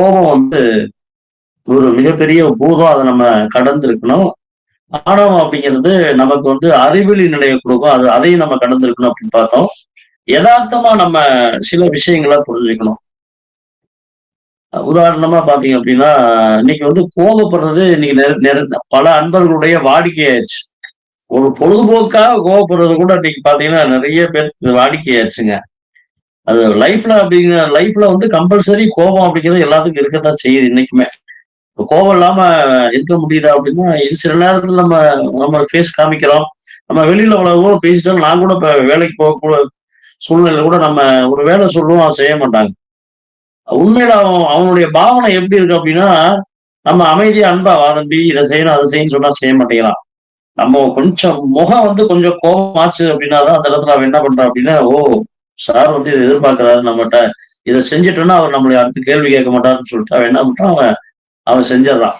கோபம் வந்து ஒரு மிகப்பெரிய பூதம் அதை நம்ம கடந்திருக்கணும். ஆணவம் அப்படிங்கிறது நமக்கு வந்து அறிவிலி நிலையை கொடுக்கும் அது அதையும் நம்ம கடந்திருக்கணும் அப்படின்னு பார்த்தோம். எதார்த்தமா நம்ம சில விஷயங்களை புரிஞ்சுக்கணும். உதாரணமா பார்த்தீங்க அப்படின்னா, இன்னைக்கு வந்து கோபப்படுறது இன்னைக்கு நெரு நெரு பல அன்பர்களுடைய வாடிக்கையாயிருச்சு. ஒரு பொழுதுபோக்காக கோவப்படுறது கூட இன்னைக்கு பார்த்தீங்கன்னா, நிறைய பேர் வாடிக்கையாயிருச்சுங்க. அது லைஃப்ல அப்படிங்கிற லைஃப்ல வந்து கம்பல்சரி கோபம் அப்படிங்கிறது எல்லாத்துக்கும் இருக்கத்தான் செய்யுது இன்னைக்குமே. இப்போ கோபம் இல்லாம இருக்க முடியுதா அப்படின்னா, சில நேரத்துல நம்ம நம்ம ஃபேஸ் காமிக்கிறோம். நம்ம வெளியில எவ்வளவோ பேசிட்டோம் நான் கூட இப்ப வேலைக்கு போகக்கூட சூழ்நிலை கூட நம்ம ஒரு வேலை சொல்லுவோம், அவன் செய்ய மாட்டாங்க. உண்மையில அவன் அவனுடைய பாவனை எப்படி இருக்கு அப்படின்னா, நம்ம அமைதியா அன்பா "வா இதை செய்யணும், அதை செய்யணும்னு" சொன்னா செய்ய மாட்டேங்கிறான். நம்ம கொஞ்சம் முகம் வந்து கொஞ்சம் கோபமாச்சு அப்படின்னா தான் அந்த இடத்துல அவன் என்ன பண்றான் அப்படின்னா, ஓ! சார் வந்து இதை எதிர்பார்க்கிறாரு நம்மகிட்ட இதை செஞ்சுட்டோம்னா அவர் நம்மளை அடுத்து கேள்வி கேட்க மாட்டாருன்னு சொல்லிட்டு அவன் என்ன பண்றான், அவன் அவன் செஞ்சிடறான்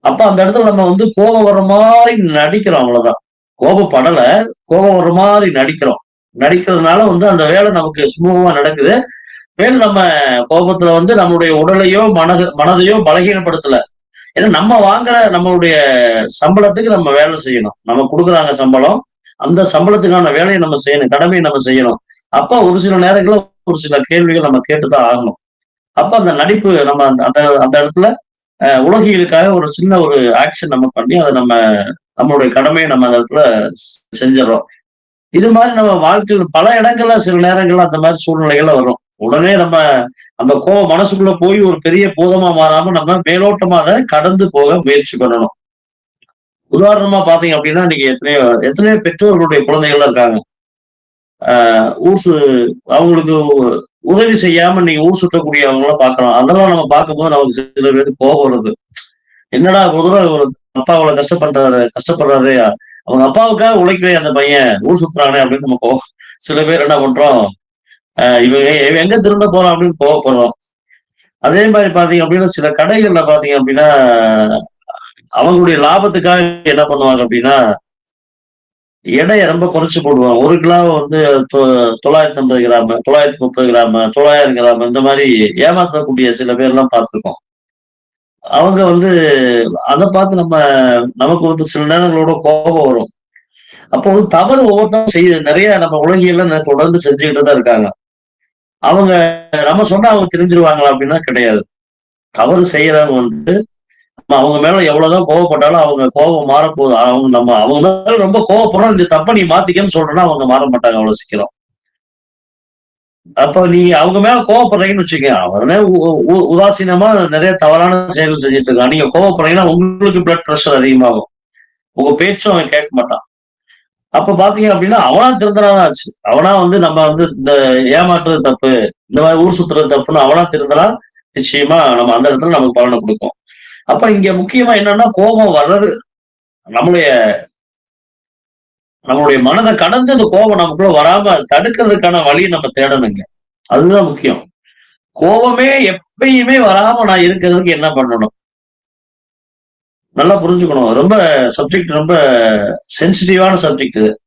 அப்ப அந்த இடத்துல நம்ம வந்து கோபம் வர்ற மாதிரி நடிக்கிறோம் அவ்வளவுதான். கோபப்படல. கோபம் வர்ற மாதிரி நடிக்கிறோம். நடிக்கிறதுனால வந்து அந்த வேலை நமக்கு சுமூகமா நடக்குது. மேலும் நம்ம கோபத்துல வந்து நம்முடைய உடலையோ, மனது மனதையோ பலகீனப்படுத்தல. ஏன்னா நம்ம வாங்குற நம்மளுடைய சம்பளத்துக்கு நம்ம வேலை செய்யணும். நம்ம கொடுக்குறாங்க சம்பளம். அந்த சம்பளத்துக்கான வேலையை நம்ம செய்யணும். கடமையை நம்ம செய்யணும். அப்ப ஒரு சில நேரங்களில் ஒரு சில கேள்விகள் நம்ம கேட்டு தான் ஆகணும். அப்ப அந்த நடிப்பு நம்ம அந்த அந்த அந்த இடத்துல உலகிகளுக்காக ஒரு சின்ன ஒரு ஆக்ஷன் நம்ம பண்ணி, அதை நம்ம நம்மளுடைய கடமையை நம்ம அந்த இடத்துல செஞ்சிடறோம் இது மாதிரி நம்ம வாழ்க்கையில் பல இடங்கள்ல சில நேரங்கள்ல அந்த மாதிரி சூழ்நிலைகள்ல வரும். உடனே நம்ம அந்த கோவம் மனசுக்குள்ள போய் ஒரு பெரிய பூதமா மாறாம நம்ம மேலோட்டமா கடந்து போக முயற்சி பண்ணணும். உதாரணமா பார்த்தீங்க அப்படின்னா, இன்னைக்கு எத்தனையோ எத்தனையோ பெற்றோர்களுடைய குழந்தைகள்லாம் இருக்காங்க. ஆ ஊர் சு அவங்களுக்கு உதவி செய்யாம நீங்க ஊர் சுற்றக்கூடியவங்கள பார்க்குறோம். அதெல்லாம் நம்ம பார்க்கும்போது நமக்கு சில பேருக்கு கோபம் வருது. என்னடா இவ்வளவு ஒரு அப்பா அவ்வளவு கஷ்டப்படுறாரு கஷ்டப்படுறாரு. அவங்க அப்பாவுக்காக உழைக்கலையே அந்த பையன். ஊர் சுத்துறானே அப்படின்னு நம்ம கோ சில பேர் என்ன பண்றோம், இவங்க இவன் எங்க திருந்த போறான் அப்படின்னு கோவப்படுறோம். அதே மாதிரி பார்த்தீங்க அப்படின்னா, சில கடைகள்ல பார்த்தீங்க அப்படின்னா, அவங்களுடைய லாபத்துக்காக என்ன பண்ணுவாங்க அப்படின்னா, எடைய ரொம்ப குறைச்சு போடுவாங்க. ஒரு கிலோ வந்து தொ 950 கிராமு, 930 கிராமு, 900 கிராமு இந்த மாதிரி ஏமாத்தக்கூடிய சில பேர்லாம் பார்த்துருக்கோம். அவங்க வந்து அதை பார்த்து நம்ம நமக்கு வந்து சில நேரங்களோட கோபம் வரும். அப்போ வந்து தவறு ஒவ்வொருத்தரும் செய்ய நிறைய நம்ம உலகியெல்லாம் தொடர்ந்து செஞ்சுக்கிட்டு தான் இருக்காங்க. அவங்க நம்ம சொன்னா அவங்க தெரிஞ்சிருவாங்களா அப்படின்னா கிடையாது. தவறு செய்யறவங்க வந்து நம்ம அவங்க மேல எவ்வளவுதான் கோவப்பட்டாலும் அவங்க கோபம் மாறப்போகுது அவங்க நம்ம அவங்க மேல ரொம்ப கோவப்படுறோம். இந்த தப்ப நீ மாத்திக்கன்னு சொல்றேன்னா அவங்க மாற மாட்டாங்க அவ்வளவு சீக்கிரம். அப்ப நீ அவங்க மேல கோவப்படுறீங்கன்னு வச்சுக்கோங்க அவனே உதாசீனமா நிறைய தவறான செயல் செஞ்சுட்டு இருக்கான். நீங்க கோவப்படுறீங்கன்னா உங்களுக்கு பிளட் ப்ரெஷர் அதிகமாகும். உங்க பேச்சும் அவன் கேட்க மாட்டான். அப்ப பார்த்தீங்க அப்படின்னா, அவனா திருந்தனாதான் ஆச்சு. அவனா வந்து நம்ம வந்து இந்த ஏமாற்றுறது தப்பு, இந்த மாதிரி ஊர் சுத்துறது தப்புன்னு அவனா திருந்தனா, நிச்சயமா நம்ம அந்த இடத்துல நமக்கு பலனை கொடுக்கும் அப்ப இங்க முக்கியமா என்னன்னா, கோபம் வர்றது நம்மளுடைய நம்மளுடைய மனதை கடந்து அந்த கோபம் நமக்குள்ள வராம தடுக்கிறதுக்கான வழியை நம்ம தேடணுங்க. அதுதான் முக்கியம். கோபமே எப்பயுமே வராம நான் இருக்கிறதுக்கு என்ன பண்ணணும்? நல்லா புரிஞ்சுக்கணும். ரொம்ப சப்ஜெக்ட் ரொம்ப சென்சிட்டிவான சப்ஜெக்ட் இது.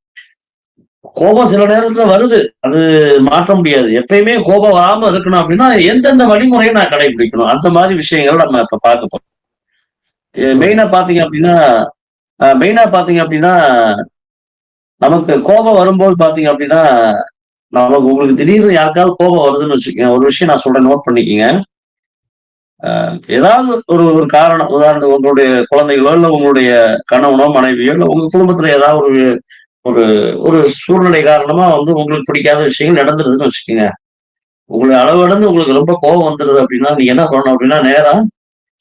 கோபம் சில நேரத்துல வருது. அது மாற்ற முடியாது. எப்பயுமே கோபம் வராம இருக்கணும் அப்படின்னா, எந்தெந்த வழிமுறையை நான் கடைபிடிக்கணும்? அந்த மாதிரி விஷயங்கள் நம்ம இப்ப பார்க்க போறோம். மெயினா பார்த்தீங்க அப்படின்னா மெயினா பாத்தீங்க அப்படின்னா, நமக்கு கோபம் வரும்போது பார்த்தீங்க அப்படின்னா, நமக்கு உங்களுக்கு திடீர்னு யாருக்காவது கோபம் வருதுன்னு வச்சுக்கோங்க. ஒரு விஷயம் நான் சொல்றேன் நோட் பண்ணிக்கோங்க. ஏதாவது ஒரு ஒரு காரணம் உதாரணத்துக்கு உங்களுடைய குழந்தைகளோ, இல்லை உங்களுடைய கணவனோ, மனைவியோ, இல்லை உங்க குடும்பத்துல ஏதாவது ஒரு ஒரு ஒரு சூழ்நிலை காரணமா வந்து உங்களுக்கு பிடிக்காத விஷயங்கள் நடந்துருதுன்னு வச்சுக்கோங்க. உங்களை அளவு உங்களுக்கு ரொம்ப கோபம் வந்துருது அப்படின்னா, நீங்க என்ன பண்ணணும் அப்படின்னா, நேரம்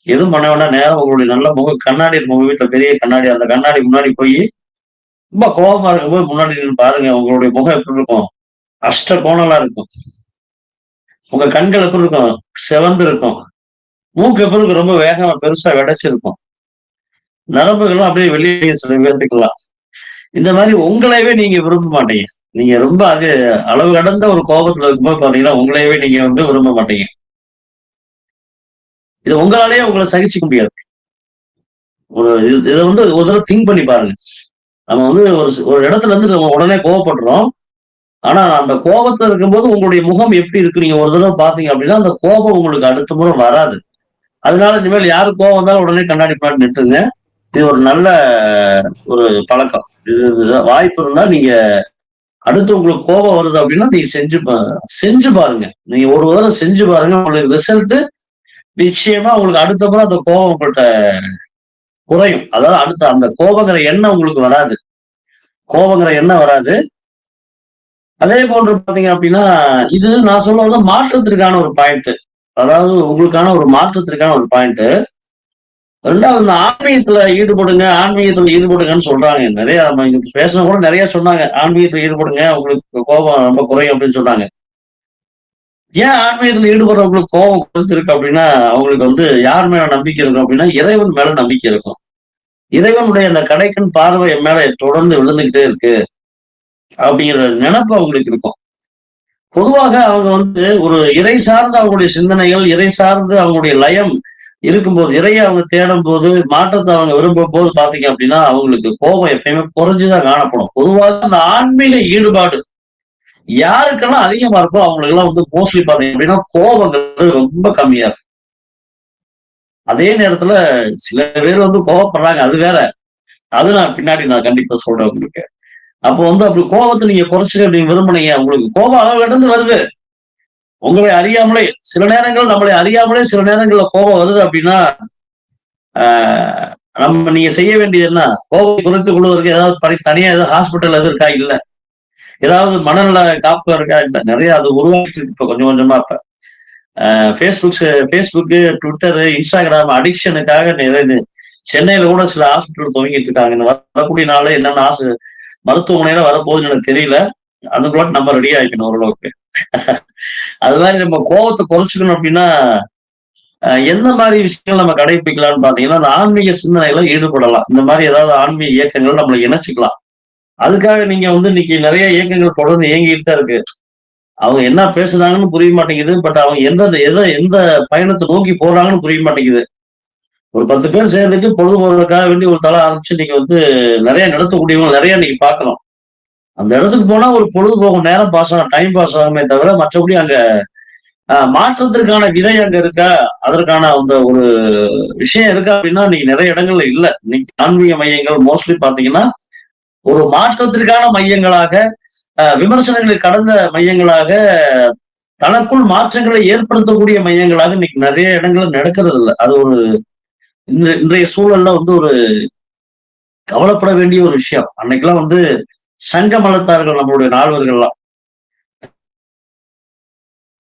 எதுவும் பண்ண வேண்டாம். நேரம் உங்களுடைய நல்ல முக கண்ணாடி இருக்கும் உங்க பெரிய கண்ணாடி. அந்த கண்ணாடி முன்னாடி போய் ரொம்ப கோவமா இருக்கும்போது முன்னாடி பாருங்க. உங்களுடைய முகம் எப்படி இருக்கும்? அஷ்ட கோணலா இருக்கும். உங்க கண்கள் எப்படி இருக்கும்? சிவந்து இருக்கும். மூக்கு எப்படி இருக்கும்? ரொம்ப வேகமா பெருசா விடைச்சிருக்கும் நரம்புகளும் அப்படியே வெளியே சில பேத்துக்கலாம். இந்த மாதிரி உங்களையவே நீங்க விரும்ப மாட்டீங்க. நீங்க ரொம்ப அது அளவு கடந்த ஒரு கோபத்துல இருக்கும்போது பார்த்தீங்கன்னா, உங்களையவே நீங்க வந்து விரும்ப மாட்டீங்க. இது உங்களாலேயே உங்களை சகிச்சுக்க முடியாது. ஒரு இது வந்து ஒரு தடவை திங்க் பண்ணி பாருங்க. நம்ம வந்து ஒரு ஒரு இடத்துல இருந்து நம்ம உடனே கோவப்படுறோம். ஆனா அந்த கோபத்துல இருக்கும்போது உங்களுடைய முகம் எப்படி இருக்கு? நீங்க ஒரு தடவை பார்த்தீங்க அப்படின்னா, அந்த கோபம் உங்களுக்கு அடுத்த முறை வராது. அதனால இனிமேல் யாரு கோவம் வந்தாலும் உடனே கண்ணாடி பாட்டு நிட்டுங்க இது ஒரு நல்ல ஒரு பழக்கம் இது வாய்ப்பு இருந்தா நீங்க அடுத்து உங்களுக்கு கோபம் வருது அப்படின்னா நீங்க செஞ்சு செஞ்சு பாருங்க நீங்க ஒரு தடவை செஞ்சு பாருங்க உங்களுக்கு ரிசல்ட் நிச்சயமா உங்களுக்கு அடுத்த முறை அந்த கோபப்பட்ட குறையும். அதாவது அடுத்த அந்த கோபங்கிற எண்ணம் உங்களுக்கு வராது. கோபங்கிற எண்ணம் வராது. அதே போன்று பாத்தீங்க அப்படின்னா இது நான் சொல்ல வந்து மாற்றத்திற்கான ஒரு பாயிண்ட் அதாவது உங்களுக்கான ஒரு மாற்றத்திற்கான ஒரு பாயிண்ட் ரெண்டாவது இந்த ஆன்மீகத்துல ஈடுபடுங்க ஆன்மீகத்துல ஈடுபடுங்கன்னு சொல்றாங்க. நிறைய நம்ம இங்க பேசின கூட நிறைய சொன்னாங்க ஆன்மீகத்துல ஈடுபடுங்க உங்களுக்கு கோபம் ரொம்ப குறையும் அப்படின்னு சொன்னாங்க ஏன் ஆன்மீகத்துல ஈடுபடுறவங்களுக்கு கோபம் குறைஞ்சிருக்கு அப்படின்னா அவங்களுக்கு வந்து யார் மேல நம்பிக்கை இருக்கும் அப்படின்னா இறைவன் மேல நம்பிக்கை இருக்கும். இறைவனுடைய அந்த கடைக்கன் பார்வை என் மேல தொடர்ந்து விழுந்துகிட்டே இருக்கு அப்படிங்கிற நினப்பு அவங்களுக்கு இருக்கும். பொதுவாக அவங்க வந்து ஒரு இறை சார்ந்த அவங்களுடைய சிந்தனைகள் இறை சார்ந்து அவங்களுடைய லயம் இருக்கும்போது இறையை அவங்க தேடும் போது மாற்றத்தை அவங்க விரும்பும் போது பாத்தீங்க அப்படின்னா அவங்களுக்கு கோபம் எப்பயுமே குறைஞ்சுதான் காணப்படும். பொதுவாக அந்த ஆன்மீக ஈடுபாடு யாருக்கெல்லாம் அதிகமா இருக்கோ அவங்களுக்கு எல்லாம் வந்து மோஸ்ட்லி பாத்தீங்க அப்படின்னா கோபங்கள் ரொம்ப கம்மியா இருக்கும். அதே நேரத்துல சில பேர் வந்து கோவப்படுறாங்க அது வேற. அது நான் பின்னாடி நான் கண்டிப்பா சொல்றேன் உங்களுக்கு. அப்போ வந்து அப்படி கோபத்தை நீங்க குறைச்சுக்க நீங்க விரும்புனீங்க உங்களுக்கு கோபம் அளவு கடந்து வருது. உங்களை அறியாமலே சில நேரங்கள் நம்மளை அறியாமலே சில நேரங்கள்ல கோபம் வருது அப்படின்னா நம்ம நீங்க செய்ய வேண்டியது என்ன? கோபம் குறைத்துக் கொள்வதற்கு ஏதாவது தனியா ஏதாவது ஹாஸ்பிட்டல் எதுவும் இருக்கா? இல்ல. ஏதாவது மனநல காப்பு இருக்கா இல்லை? நிறைய அது உருவாக்கிட்டு இப்ப கொஞ்சம் கொஞ்சமா இப்ப. ஃபேஸ்புக்ஸ் ஃபேஸ்புக்கு ட்விட்டரு இன்ஸ்டாகிராம் அடிக்ஷனுக்காக நிறைய சென்னையில கூட சில ஹாஸ்பிட்டல் துவங்கிட்டு இருக்காங்க. வரக்கூடிய நாள் என்னென்ன ஆசு மருத்துவமனையில வரப்போகுதுன்னு எனக்கு தெரியல. அதுக்குள்ள நம்ம ரெடி ஆகிக்கணும் ஓரளவுக்கு. அது மாதிரி நம்ம கோபத்தை குறைச்சிக்கணும் அப்படின்னா எந்த மாதிரி விஷயங்கள் நம்ம கடைபிடிக்கலாம்னு பாத்தீங்கன்னா அந்த ஆன்மீக சிந்தனைகளை ஈடுபடலாம். இந்த மாதிரி ஏதாவது ஆன்மீக இயக்கங்கள் நம்மளை இணைச்சிக்கலாம். அதுக்காக நீங்க வந்து இன்னைக்கு நிறைய இயக்கங்கள் தொடர்ந்து இயங்கிட்டு தான் இருக்கு. அவங்க என்ன பேசுறாங்கன்னு புரிய மாட்டேங்குது பட் அவங்க எந்த எதை எந்த பயணத்தை நோக்கி போறாங்கன்னு புரிய மாட்டேங்குது. ஒரு பத்து பேர் சேர்ந்துட்டு பொழுதுபோறதுக்காக வேண்டி ஒரு தலை ஆரம்பிச்சு நீங்க வந்து நிறைய நடத்தக்கூடியவங்க நிறைய இன்னைக்கு பார்க்கலாம் அந்த இடத்துக்கு போனா ஒரு பொழுதுபோகும் நேரம் பாஸ் ஆகும் டைம் பாஸ் ஆகுமே தவிர மற்றபடி அங்க மாற்றத்திற்கான விதை அங்க இருக்கா? அதற்கான அந்த ஒரு விஷயம் இருக்கா அப்படின்னா இன்னைக்கு நிறைய இடங்கள்ல இல்லை. இன்னைக்கு ஆன்மீக மையங்கள் மோஸ்ட்லி பாத்தீங்கன்னா ஒரு மாற்றத்திற்கான மையங்களாக விமர்சனங்களை கடந்த மையங்களாக தனக்குள் மாற்றங்களை ஏற்படுத்தக்கூடிய மையங்களாக இன்னைக்கு நிறைய இடங்கள்ல நடக்கிறது இல்லை அது ஒரு இன்றைய சூழல்ல வந்து ஒரு கவலைப்பட வேண்டிய ஒரு விஷயம். அன்னைக்கெல்லாம் வந்து சங்க மலத்தார்கள் நம்மளுடைய நால்வர்கள்லாம்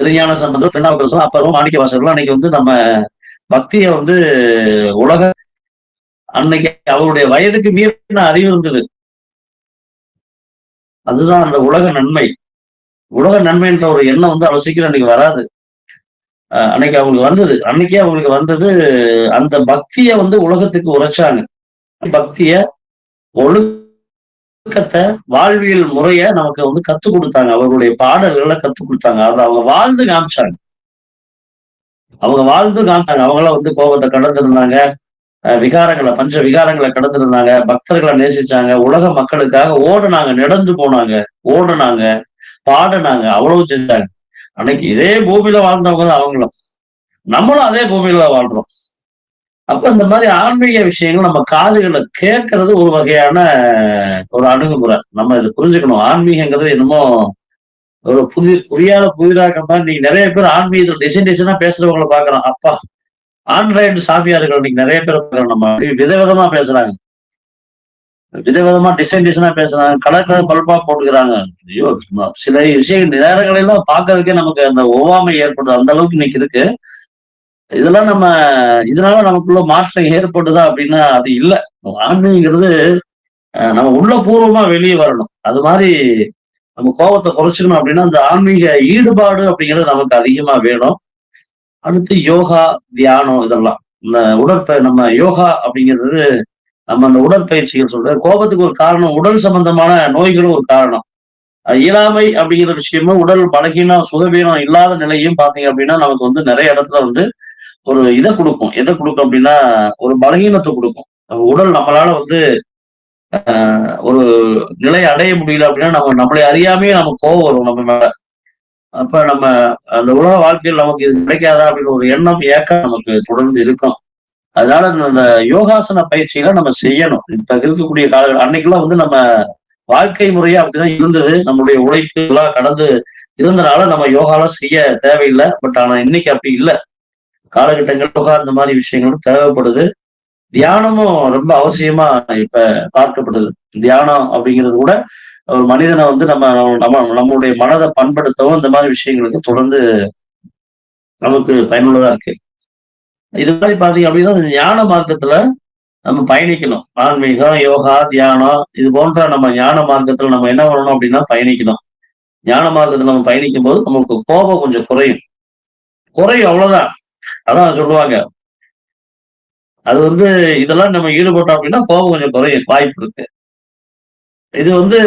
திருஞான சம்பந்தம் திருநாவுக்கரசம் அப்புறம் மாணிக்க வாசகர்லாம் அன்னைக்கு வந்து நம்ம பக்திய வந்து உலக அன்னைக்கு அவருடைய வயதுக்கு மீறின அறிவு இருந்தது. அதுதான் அந்த உலக நன்மை. உலக நன்மைன்ற ஒரு எண்ணம் வந்து அவ்வளவு சீக்கிரம் அன்னைக்கு வராது. அன்னைக்கு அவங்களுக்கு வந்தது. அன்னைக்கே அவங்களுக்கு வந்தது அந்த பக்திய வந்து உலகத்துக்கு உரைச்சாங்க. பக்திய ஒழுக்கத்தை வாழ்வியல் முறைய நமக்கு வந்து கத்துக் கொடுத்தாங்க. அவர்களுடைய பாடல்களை கத்துக் கொடுத்தாங்க. அதை அவங்க வாழ்ந்து காமிச்சாங்க. அவங்க வாழ்ந்து காமிச்சாங்க. அவங்களாம் வந்து கோபத்தை கடந்திருந்தாங்க. விகாரங்களை பஞ்ச விகாரங்களை கடந்திருந்தாங்க. பக்தர்களை நேசிச்சாங்க. உலக மக்களுக்காக ஓடுனாங்க. நடந்து போனாங்க. ஓடுனாங்க. பாடினாங்க. அவ்வளவு செஞ்சாங்க. அன்னைக்கு இதே பூமியில வாழ்ந்தவங்க தான் அவங்களும். நம்மளும் அதே பூமியில வாழ்றோம். அப்ப இந்த மாதிரி ஆன்மீக விஷயங்கள் நம்ம காதுகளை கேட்கறது ஒரு வகையான ஒரு அணுகுமுறை. நம்ம இதை புரிஞ்சுக்கணும். ஆன்மீகங்கிறது என்னமோ ஒரு புதிய புரியாத புதிதாக மாதிரி நீங்க நிறைய பேர் ஆன்மீகத்தில் டிசைன் டிசைனா பேசுறவங்களை பாக்குறோம் அப்பா ஆண்ட்ராய்டு சாமியார்கள் இன்னைக்கு நிறைய பேர் நம்ம விதவிதமா பேசுறாங்க. விதவிதமா டிசைன் டிசைனா பேசுறாங்க. கலர் கலர் பல்பா போட்டுக்கிறாங்க. ஐயோ சில விஷயங்கள் நேரங்களெல்லாம் பார்க்கறதுக்கே நமக்கு அந்த ஒவ்வாமை ஏற்படுது. அந்த அளவுக்கு இன்னைக்கு இருக்கு. இதெல்லாம் நம்ம இதனால நமக்குள்ள மாற்றம் ஏற்படுதா அப்படின்னா அது இல்லை. ஆன்மீகங்கிறது நம்ம உள்ள பூர்வமா வெளியே வரணும். அது மாதிரி நம்ம கோபத்தை குறைச்சிக்கணும் அப்படின்னா அந்த ஆன்மீக ஈடுபாடு அப்படிங்கிறது நமக்கு அதிகமா வேணும். அடுத்து யோகா தியானம் இதெல்லாம். இந்த உடற்ப நம்ம யோகா அப்படிங்கிறது நம்ம அந்த உடற்பயிற்சிகள் சொல்ற கோபத்துக்கு ஒரு காரணம் உடல் சம்பந்தமான நோய்களும் ஒரு காரணம். இயலாமை அப்படிங்கிற விஷயமும் உடல் பலகீனம் சுகவீனம் இல்லாத நிலையும் பாத்தீங்க அப்படின்னா நமக்கு வந்து நிறைய இடத்துல வந்து ஒரு இதை கொடுக்கும். எதை கொடுக்கும் அப்படின்னா ஒரு பலகீனத்தை கொடுக்கும். உடல் நம்மளால வந்து ஒரு நிலை அடைய முடியல அப்படின்னா நம்ம நம்மளை அறியாமே நம்ம கோவம் வரும் நம்ம மேல. அப்ப நம்ம அந்த உலக வாழ்க்கையில் நமக்கு இது கிடைக்காதா அப்படின்னு ஒரு எண்ணம் ஏக்கம் நமக்கு தொடர்ந்து இருக்கும். அதனால இந்த யோகாசன பயிற்சிகளை நம்ம செய்யணும். இப்ப இருக்கக்கூடிய கால அன்னைக்கெல்லாம் வந்து நம்ம வாழ்க்கை முறையே அப்படிதான் இருந்தது. நம்மளுடைய உழைப்பு எல்லாம் கடந்து இருந்தனால நம்ம யோகாலாம் செய்ய தேவையில்லை. பட் ஆனா இன்னைக்கு அப்படி இல்லை. காலகட்டங்கள் யோகா இந்த மாதிரி விஷயங்களும் தேவைப்படுது. தியானமும் ரொம்ப அவசியமா இப்ப பார்க்கப்படுது. தியானம் அப்படிங்கிறது கூட ஒரு மனிதனை வந்து நம்ம நம்ம நம்மளுடைய மனதை பண்படுத்தவும் இந்த மாதிரி விஷயங்களுக்கு தொடர்ந்து நமக்கு பயனுள்ளதா இருக்கு. இது மாதிரி பாத்தீங்க அப்படின்னா ஞான மார்க்கத்துல நம்ம பயணிக்கணும். ஆன்மீகம் யோகா தியானம் இது போன்ற நம்ம ஞான மார்க்கத்துல நம்ம என்ன பண்ணணும் அப்படின்னா பயணிக்கணும். ஞான மார்க்கத்துல நம்ம பயணிக்கும் போது நமக்கு கோபம் கொஞ்சம் குறையும். குறையும் அவ்வளவுதான். அதான் சொல்லுவாங்க. அது வந்து இதெல்லாம் நம்ம ஈடுபட்டோம் அப்படின்னா கோபம் கொஞ்சம் குறையும் வாய்ப்பு இருக்கு. இது வந்து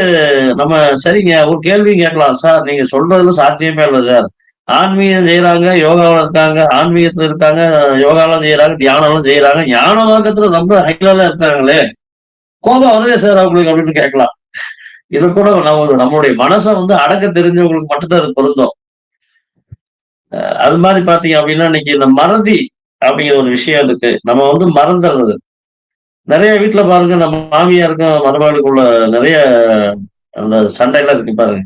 நம்ம சரிங்க ஒரு கேள்வி கேட்கலாம். சார் நீங்க சொல்றதுல சாத்தியமே இல்லை சார். ஆன்மீகம் செய்யறாங்க யோகாவில் இருக்காங்க ஆன்மீகத்துல இருக்காங்க யோகாலாம் செய்யறாங்க தியானம்லாம் செய்யறாங்க ஞான மார்க்கத்துல ரொம்ப ஹைலால இருக்காங்களே. கோபம் வருதே சார் அவங்களுக்கு அப்படின்னு கேட்கலாம். இது கூட நம்ம நம்மளுடைய மனசை வந்து அடக்க தெரிஞ்சவங்களுக்கு மட்டும்தான் அது பொருந்தோம். அது மாதிரி பாத்தீங்க அப்படின்னா இன்னைக்கு இந்த மறதி அப்படிங்கிற ஒரு விஷயம் இருக்கு. நம்ம வந்து மறந்துடுறது. நிறைய வீட்டுல பாருங்க நம்ம மாமியாருக்கும் மருமகளுக்குள்ள நிறைய அந்த சண்டையெல்லாம் இருக்கு பாருங்க.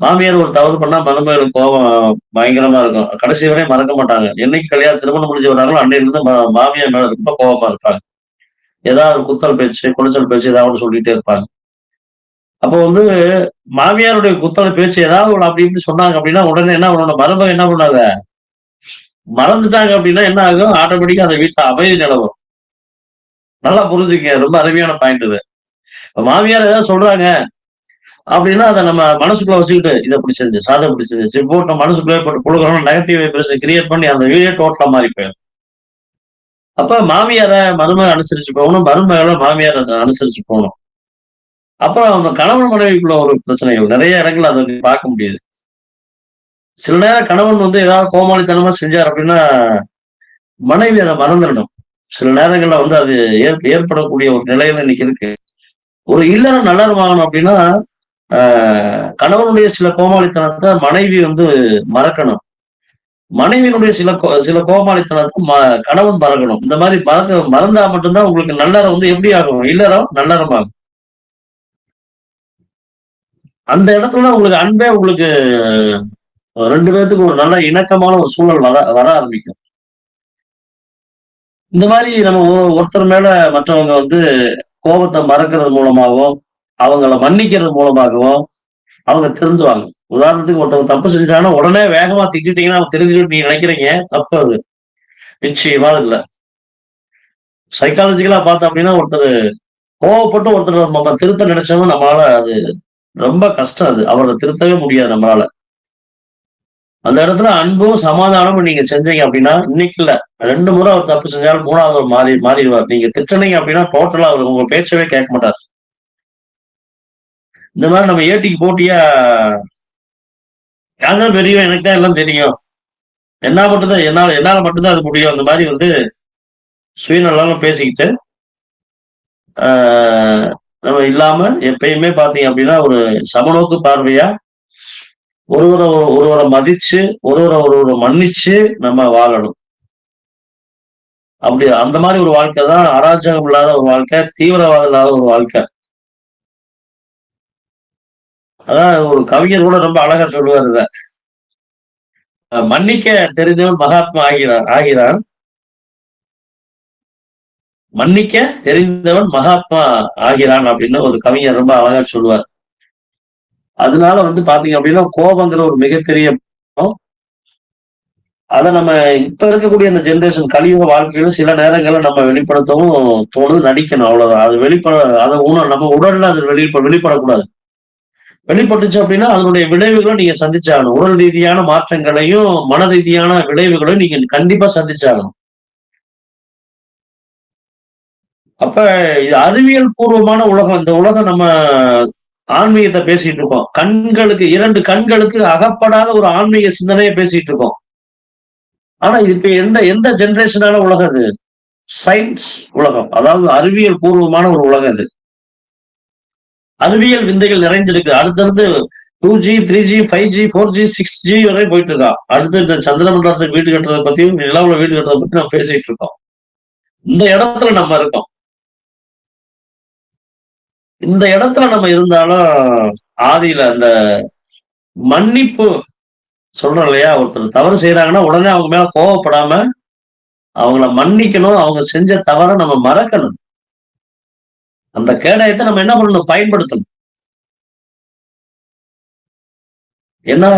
மாமியார் ஒரு தவறு பண்ணா மருமகளுக்கு கோபம் பயங்கரமா இருக்கும். கடைசி வரை மறக்க மாட்டாங்க. என்னைக்கு கல்யாணம் திருமணம் முடிஞ்சு வராங்களோ அன்னையிலிருந்து மாமியார் மேல ரொம்ப கோபமா இருப்பாங்க. ஏதாவது குத்தல் பேச்சு குளிச்சல் பேச்சு ஏதாவது சொல்லிட்டே இருப்பாங்க. அப்போ வந்து மாமியாருடைய குத்தல் பேச்சு ஏதாவது ஒன்று அப்படி இப்படி சொன்னாங்க அப்படின்னா உடனே என்ன பண்ணணும்? மருமக என்ன பண்ணாத மறந்துட்டாங்க அப்படின்னா என்ன ஆகும்? ஆட்டோமேட்டிக்கா அந்த வீட்டுல அமைதி நிலவும். நல்லா புரிஞ்சுக்க ரொம்ப அருமையான பாயிண்ட் இது. மாமியார் ஏதாவது சொல்றாங்க அப்படின்னா அதை நம்ம மனசுக்குள்ள வச்சுக்கிட்டு இதை அப்படி செஞ்சு சாதை அப்படி செஞ்சு போட்டு மனசுக்குள்ளே போட்டு கொடுக்குறோம் நெகட்டிவ் வைப்ரேஷன் கிரியேட் பண்ணி அந்த வீடியோ டோட்டலா மாறி போயிடும். அப்ப மாமியார மருமக அனுசரிச்சு போகணும் மருமகளை மாமியார அனுசரிச்சு போகணும். அப்புறம் அந்த கணவன் மனைவிக்குள்ள ஒரு பிரச்சனைகள் நிறைய இடங்கள் அதை பார்க்க முடியுது. சில நேரம் கணவன் வந்து ஏதாவது கோமாளித்தனமா செஞ்சார் அப்படின்னா மனைவி அதை மறந்துடணும். சில நேரங்கள்ல வந்து அது ஏற்படக்கூடிய ஒரு நிலையில இன்னைக்கு இருக்கு. ஒரு இல்லறம் நல்லறமாகணும் அப்படின்னா கணவனுடைய சில கோமாளித்தனத்தை மனைவி வந்து மறக்கணும். மனைவியினுடைய சில சில கோமாளித்தனத்தை கணவன் மறக்கணும். இந்த மாதிரி மறக்க மறந்தா மட்டும்தான் உங்களுக்கு நல்லறம் வந்து எப்படி ஆகும் இல்லறம் நல்லறம்? ஆகும் அந்த இடத்துல உங்களுக்கு அன்பே உங்களுக்கு ரெண்டு பேர்த்துக்கு ஒரு நல்ல இணக்கமான ஒரு சூழல் வர வர ஆரம்பிக்கும். இந்த மாதிரி நம்ம ஒருத்தர் மேல மற்றவங்க வந்து கோபத்தை மறக்கிறது மூலமாகவும் அவங்கள மன்னிக்கிறது மூலமாகவும் அவங்க திருந்துவாங்க. உதாரணத்துக்கு ஒருத்தவங்க தப்பு செஞ்சாங்கன்னா உடனே வேகமா திச்சிட்டீங்கன்னா அவங்க தெரிஞ்சுட்டு நீங்க நினைக்கிறீங்க? தப்பு அது. நிச்சயமா இல்ல. சைக்காலஜிக்கலா பார்த்தோம் அப்படின்னா ஒருத்தர் கோவப்பட்டு ஒருத்தர் நம்ம திருத்த நினைச்சவங்க நம்மளால அது ரொம்ப கஷ்டம் அது. அவரை திருத்தவே முடியாது நம்மளால. அந்த இடத்துல அன்பும் சமாதானமும் நீங்க செஞ்சீங்க அப்படின்னா இன்னைக்கு இல்ல. ரெண்டு முறை அவர் தப்பு செஞ்சாலும் மூணாவது மாறி மாறிடுவார். நீங்க திட்டினீங்க அப்படின்னா டோட்டலா அவர் உங்க பேச்சவே கேட்க மாட்டார். இந்த மாதிரி நம்ம ஏட்டிக்கு போட்டியா? யாங்க பெரியவன் எனக்கு தான் எல்லாம் தெரியும். என்ன மட்டும்தான் என்னால் என்னால மட்டும்தான் அது முடியும். அந்த மாதிரி வந்து சுயநலம் பேசிக்கிட்டு நம்ம இல்லாம எப்பயுமே பாத்தீங்க அப்படின்னா ஒரு சமநோக்கு பார்வையா ஒருவரை ஒருவரை மதிச்சு ஒருவரை ஒருவரை மன்னிச்சு நம்ம வாழணும். அப்படி அந்த மாதிரி ஒரு வாழ்க்கை தான் அராஜகம் இல்லாத ஒரு வாழ்க்கை தீவிரவாதம் இல்லாத ஒரு வாழ்க்கை. அதான் ஒரு கவிஞர் கூட ரொம்ப அழகா சொல்லுவார் இத. மன்னிக்க தெரிந்தவன் மகாத்மா ஆகிறான் ஆகிறான். மன்னிக்க தெரிந்தவன் மகாத்மா ஆகிறான் அப்படின்னு ஒரு கவிஞர் ரொம்ப அழகா சொல்லுவார். அதனால வந்து பாத்தீங்க அப்படின்னா கோபங்கிற ஒரு மிகப்பெரிய அதை நம்ம இப்ப இருக்கக்கூடிய அந்த ஜென்ரேஷன் கலியுக வாழ்க்கையிலும் சில நேரங்களில் நம்ம வெளிப்படுத்தவும் தோணுது நடிக்கணும் அவ்வளவுதான். அது வெளிப்பட அதை உண நம்ம உடல்ல அது வெளிப்ப வெளிப்படக்கூடாது. வெளிப்பட்டுச்சு அப்படின்னா அதனுடைய விளைவுகளை நீங்க சந்திச்சாகணும். உடல் ரீதியான மாற்றங்களையும் மன ரீதியான விளைவுகளையும் நீங்க கண்டிப்பா சந்திச்சாகணும். அப்ப இது அறிவியல் பூர்வமான உலகம். இந்த உலகம் நம்ம ஆன்மீகத்தை பேசிட்டு இருக்கோம். கண்களுக்கு இரண்டு கண்களுக்கு அகப்படாத ஒரு ஆன்மீக சிந்தனையை பேசிட்டு இருக்கோம். ஆனா இப்ப எந்த எந்த ஜென்ரேஷனால உலகம் அது? சயின்ஸ் உலகம். அதாவது அறிவியல் பூர்வமான ஒரு உலகம் அது. அறிவியல் விந்தைகள் நிறைஞ்சிருக்கு. அடுத்தடுத்து two G three G five G four G six G வரை போயிட்டு இருக்கான் அடுத்து இந்த சந்திரமண்டலத்துக்கு வீடு கட்டுறதை பத்தியும் நிலவுல வீடு கட்டுறதை பத்தி நம்ம பேசிட்டு இருக்கோம். இந்த இடத்துல நம்ம இருக்கோம். இந்த இடத்துல நம்ம இருந்தாலும் ஆதியில அந்த மன்னிப்பு சொல்றோம் இல்லையா? ஒருத்தர் தவறு செய்யறாங்கன்னா உடனே அவங்க மேல கோவப்படாம அவங்கள மன்னிக்கணும். அவங்க செஞ்ச தவற நம்ம மறக்கணும். அந்த கேடயத்தை நம்ம என்ன பண்ணணும்? பயன்படுத்தணும். ஏன்னா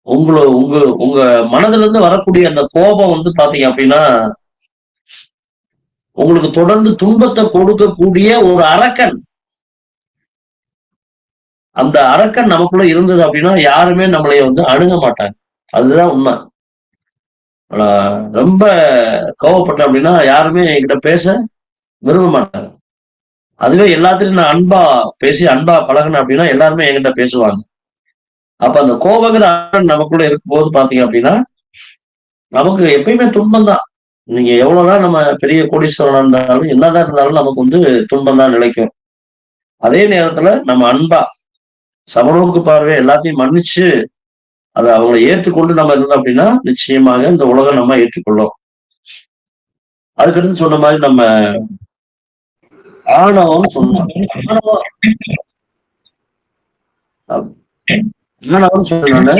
உங்களை உங்க உங்க மனதுல இருந்து வரக்கூடிய அந்த கோபம் வந்து பாத்தீங்க அப்படின்னா உங்களுக்கு தொடர்ந்து துன்பத்தை கொடுக்கக்கூடிய ஒரு அரக்கன். அந்த அரக்கன் நமக்குள்ள இருந்தது அப்படின்னா யாருமே நம்மளைய வந்து அணுக மாட்டாங்க. அதுதான் உண்மை. ரொம்ப கோவப்பட்டேன் அப்படின்னா யாருமே என்கிட்ட பேச விரும்ப மாட்டாங்க. அதுவே எல்லாத்திலும் நான் அன்பா பேசி அன்பா பழகினேன் அப்படின்னா எல்லாருமே என்கிட்ட பேசுவாங்க. அப்ப அந்த கோபங்கிற அரக்கன் நமக்குள்ள இருக்கும்போது பாத்தீங்க அப்படின்னா நமக்கு எப்பயுமே துன்பம் தான். நீங்க எவ்வளவுதான் நம்ம பெரிய கோடீஸ்வரன் இருந்தாலும் என்னதான் இருந்தாலும் நமக்கு வந்து துன்பம் தான் நிலைக்கும். அதே நேரத்துல நம்ம அன்பா சமநோக்கு பார்வை எல்லாத்தையும் மன்னிச்சு அதை அவங்களை ஏற்றுக்கொண்டு நம்ம இருந்தோம் அப்படின்னா நிச்சயமாக இந்த உலகம் நம்ம ஏற்றுக்கொள்ளும். அதுக்கடுத்து சொன்ன மாதிரி நம்ம ஆணவம் சொன்னோம். ஆணவம் சொன்ன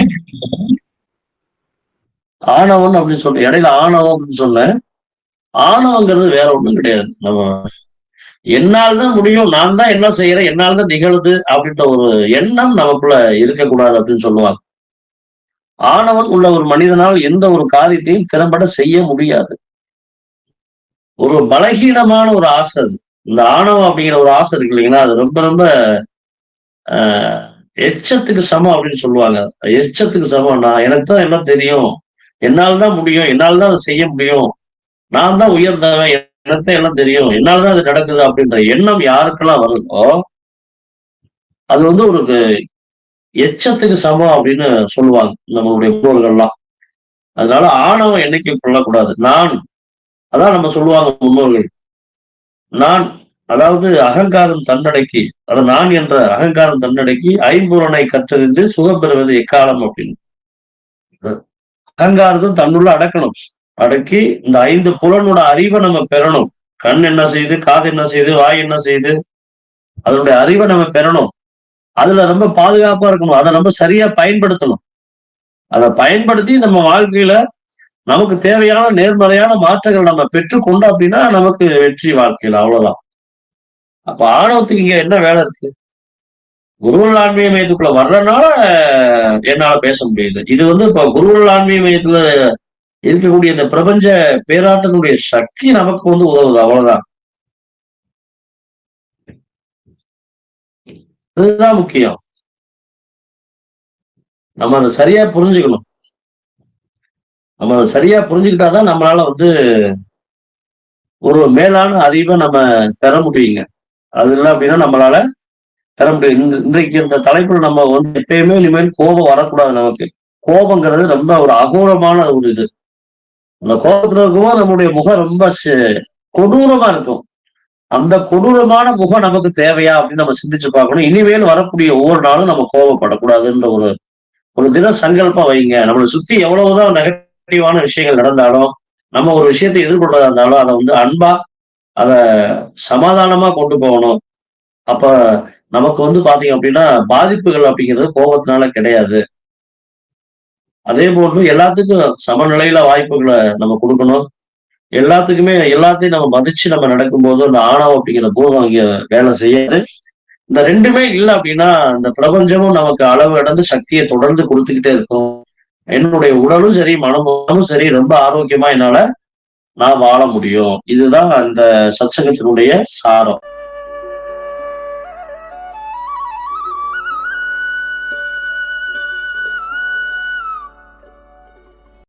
ஆணவம் அப்படின்னு சொல்றேன் இடையில ஆணவம் அப்படின்னு சொன்னேன் ஆணவங்கிறது வேற ஒண்ணும் கிடையாது. நம்ம என்னால் தான் முடியும் நான் தான் என்ன செய்யறேன் என்னால் தான் நிகழுது அப்படின்ற ஒரு எண்ணம் நமக்குள்ள இருக்கக்கூடாது அப்படின்னு சொல்லுவாங்க. ஆணவன் உள்ள ஒரு மனிதனால் எந்த ஒரு காரியத்தையும் திறம்பட செய்ய முடியாது. ஒரு பலகீனமான ஒரு ஆசை அது. இந்த ஆணவம் அப்படிங்கிற ஒரு ஆசை இருக்கு இல்லைங்கன்னா அது ரொம்ப ரொம்ப எச்சத்துக்கு சமம் அப்படின்னு சொல்லுவாங்க. எச்சத்துக்கு சமம்னா எனக்கு தான் என்ன தெரியும்? என்னால் தான் முடியும் என்னால் தான் அதை செய்ய முடியும். நான் தான் உயர்ந்தவன் எனக்கு எல்லாம் தெரியும்? என்னாலதான் அது நடக்குது அப்படின்ற எண்ணம் யாருக்கெல்லாம் வருதோ அது வந்து ஒரு எச்சத்துக்கு சமம் அப்படின்னு சொல்லுவாங்க நம்மளுடைய முன்னோர்கள்லாம். அதனால ஆணவம் என்னைக்கு கொள்ளக்கூடாது. நான் அதான் நம்ம சொல்லுவாங்க முன்னோர்கள். நான் அதாவது அகங்காரம் தன்னடைக்கு அது நான் என்ற அகங்காரம் தன்னடைக்கு ஐம்புறனை கற்றறிந்து சுகம் பெறுவது எக்காலம் அப்படின்னு. அகங்காரத்தும் தன்னுள்ள அடக்கணும். அடக்கி இந்த ஐந்து புலனோட அறிவை நம்ம பெறணும். கண் என்ன செய்யுது காது என்ன செய்யுது வாய் என்ன செய்யுது அதனுடைய அறிவை நம்ம பெறணும். அதுல ரொம்ப பாதுகாப்பா இருக்கணும். அதை நம்ம சரியா பயன்படுத்தணும். அதை பயன்படுத்தி நம்ம வாழ்க்கையில நமக்கு தேவையான நேர்மறையான மாற்றங்கள் நம்ம பெற்றுக்கொண்டோம் அப்படின்னா நமக்கு வெற்றி வாழ்க்கையில் அவ்வளவுதான். அப்ப ஆணவத்துக்கு இங்க என்ன வேலை இருக்கு? குருவல் ஆன்மீக மையத்துக்குள்ள வர்றதுனால என்னால பேச முடியுது இது வந்து இப்ப குருவல் ஆன்மீக மையத்துல இருக்கக்கூடிய இந்த பிரபஞ்ச பேராட்டத்தினுடைய சக்தி நமக்கு வந்து உதவுது. அவ்வளவுதான். இதுதான் முக்கியம். நம்ம அதை சரியா புரிஞ்சுக்கணும். நம்ம அதை சரியா புரிஞ்சுக்கிட்டாதான் நம்மளால வந்து ஒரு மேலான அறிவை நம்ம பெற முடியுங்க. அது இல்லை அப்படின்னா நம்மளால பெற முடியும் இன்றைக்கு இந்த தலைப்புல நம்ம வந்து எப்பயுமே இனிமேல் கோபம் வரக்கூடாது நமக்கு. கோபங்கிறது ரொம்ப ஒரு அகோரமான ஒரு இது. அந்த கோபத்துல இருக்கும்போது நம்முடைய முகம் ரொம்ப கொடூரமா இருக்கும். அந்த கொடூரமான முகம் நமக்கு தேவையா அப்படின்னு நம்ம சிந்திச்சு பார்க்கணும். இனிமேல் வரக்கூடிய ஒவ்வொரு நாளும் நம்ம கோபப்படக்கூடாதுன்ற ஒரு ஒரு தின சங்கல்பம் வைங்க. நம்மளை சுத்தி எவ்வளவுதான் நெகட்டிவான விஷயங்கள் நடந்தாலும் நம்ம ஒரு விஷயத்தை எதிர்கொள்றதா இருந்தாலும் அதை வந்து அன்பா அதை சமாதானமா கொண்டு போகணும். அப்ப நமக்கு வந்து பாத்தீங்க அப்படின்னா பாதிப்புகள் அப்படிங்கிறது கோபத்தினால கிடையாது. அதே போன்று எல்லாத்துக்கும் சமநிலையில வாய்ப்புகளை நம்ம கொடுக்கணும். எல்லாத்துக்குமே எல்லாத்தையும் நம்ம மதிச்சு நம்ம நடக்கும்போது அந்த ஆணவம் அப்படிங்கிற பூதம் இங்க வேலை செய்யாது. இந்த ரெண்டுமே இல்லை அப்படின்னா இந்த பிரபஞ்சமும் நமக்கு அளவு கடந்து சக்தியை தொடர்ந்து கொடுத்துக்கிட்டே இருக்கும். என்னுடைய உடலும் சரி மனமும் சரி ரொம்ப ஆரோக்கியமா என்னால நான் வாழ முடியும். இதுதான் அந்த சத்சங்கத்தினுடைய சாரம்.